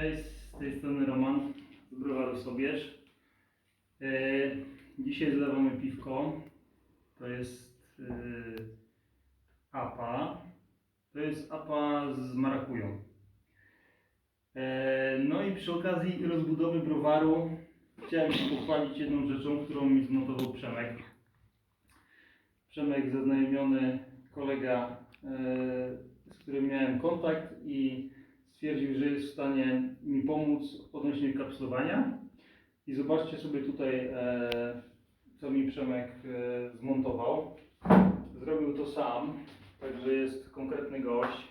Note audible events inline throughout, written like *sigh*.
Cześć, z tej strony Roman z Browaru Sobierz. E, dzisiaj zlewamy piwko. To jest e, APA. To jest APA z marakują. E, no i przy okazji rozbudowy browaru chciałem się pochwalić jedną rzeczą, którą mi zmontował Przemek. Przemek zaznajomiony kolega, e, z którym miałem kontakt i stwierdził, że jest w stanie mi pomóc odnośnie kapsulowania. I zobaczcie sobie tutaj, e, co mi Przemek e, zmontował. Zrobił to sam, także jest konkretny gość.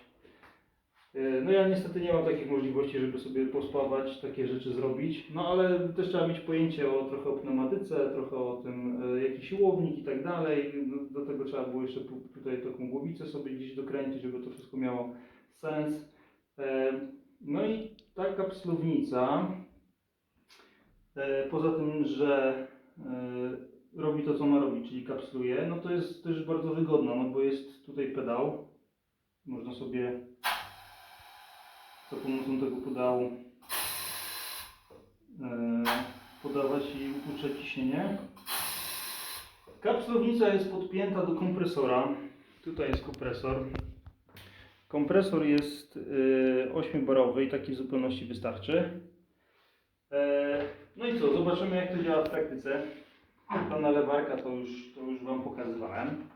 E, No ja niestety nie mam takich możliwości, żeby sobie pospawać, takie rzeczy zrobić, no ale też trzeba mieć pojęcie o trochę o pneumatyce, trochę o tym, jaki siłownik i tak dalej. Do, do tego trzeba było jeszcze tu- tutaj taką głowicę sobie gdzieś dokręcić, żeby to wszystko miało sens. E, No i ta kapslownica, e, poza tym, że e, robi to, co ma robić, czyli kapsluje, no to jest też bardzo wygodna, no bo jest tutaj pedał. Można sobie za pomocą tego pedału podawać i upuszczać ciśnienie. Kapslownica jest podpięta do kompresora. Tutaj jest kompresor. Kompresor jest y, 8-barowy i taki w zupełności wystarczy. E, no i co, zobaczymy jak to działa w praktyce. Ta nalewarka to już, to już Wam pokazywałem.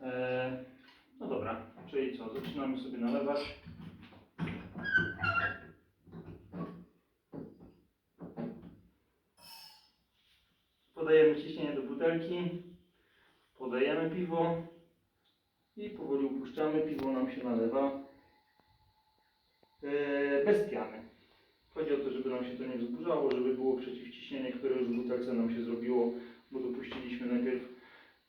E, no dobra, czyli co, zaczynamy sobie nalewać. Podajemy ciśnienie do butelki, podajemy piwo i powoli upuszczamy, piwo nam się nalewa e, bez piany. Chodzi o to, żeby nam się to nie wzburzało, żeby było przeciwciśnienie, które już w butelce nam się zrobiło, bo dopuściliśmy najpierw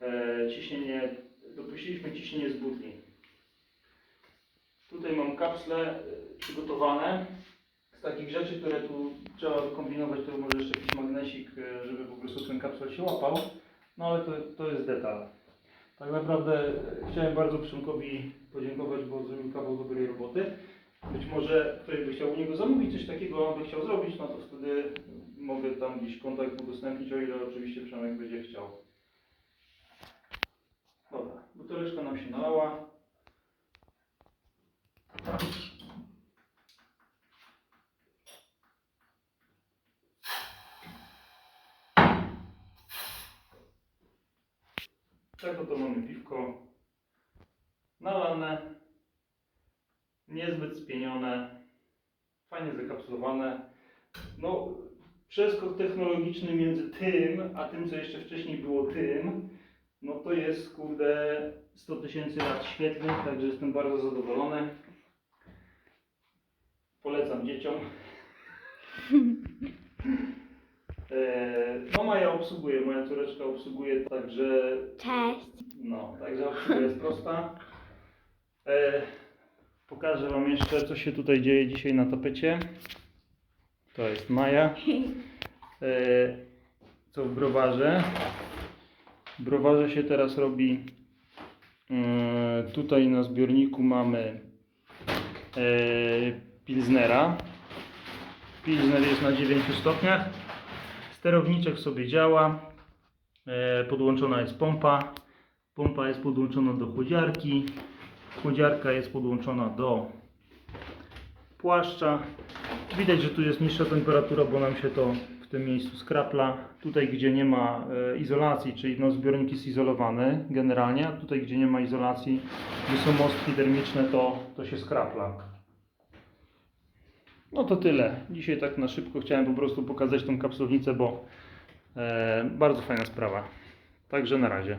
e, ciśnienie, dopuściliśmy ciśnienie z butli. Tutaj mam kapsle e, przygotowane z takich rzeczy, które tu trzeba wykombinować, to może jeszcze jakiś magnesik, żeby po prostu ten kapsel się łapał, no ale to, to jest detal. Tak naprawdę chciałem bardzo Przemkowi podziękować, bo zrobił kawał dobrej roboty. Być może ktoś by chciał u niego zamówić coś takiego, by chciał zrobić, no to wtedy mogę tam gdzieś kontakt udostępnić, o ile oczywiście Przemek będzie chciał. Dobra, buteleczka nam się nalała. Tak oto mamy piwko nalane, niezbyt spienione, fajnie zakapsulowane. No, przeskok technologiczny między tym, a tym, co jeszcze wcześniej było tym, no to jest, kurde, 100 tysięcy lat świetnych, także jestem bardzo zadowolony. Polecam dzieciom. *laughs* E, No Maja obsługuje, moja córeczka obsługuje, także Cześć. no, także obsługa jest prosta. E, pokażę Wam jeszcze, co się tutaj dzieje dzisiaj na tapecie. To jest Maja. E, co w browarze? W browarze się teraz robi. E, tutaj na zbiorniku mamy e, Pilznera. Pilzner jest na 9 stopniach. Sterowniczek sobie działa. E, podłączona jest pompa. Pompa jest podłączona do chłodziarki. Chłodziarka jest podłączona do płaszcza. Widać, że tu jest niższa temperatura, bo nam się to w tym miejscu skrapla. Tutaj, gdzie nie ma e, izolacji, czyli no, zbiornik jest izolowany generalnie, a tutaj, gdzie nie ma izolacji, gdzie są mostki termiczne, to, to się skrapla. No to tyle. Dzisiaj tak na szybko chciałem po prostu pokazać tą kapsułnicę, bo e, bardzo fajna sprawa. Także na razie.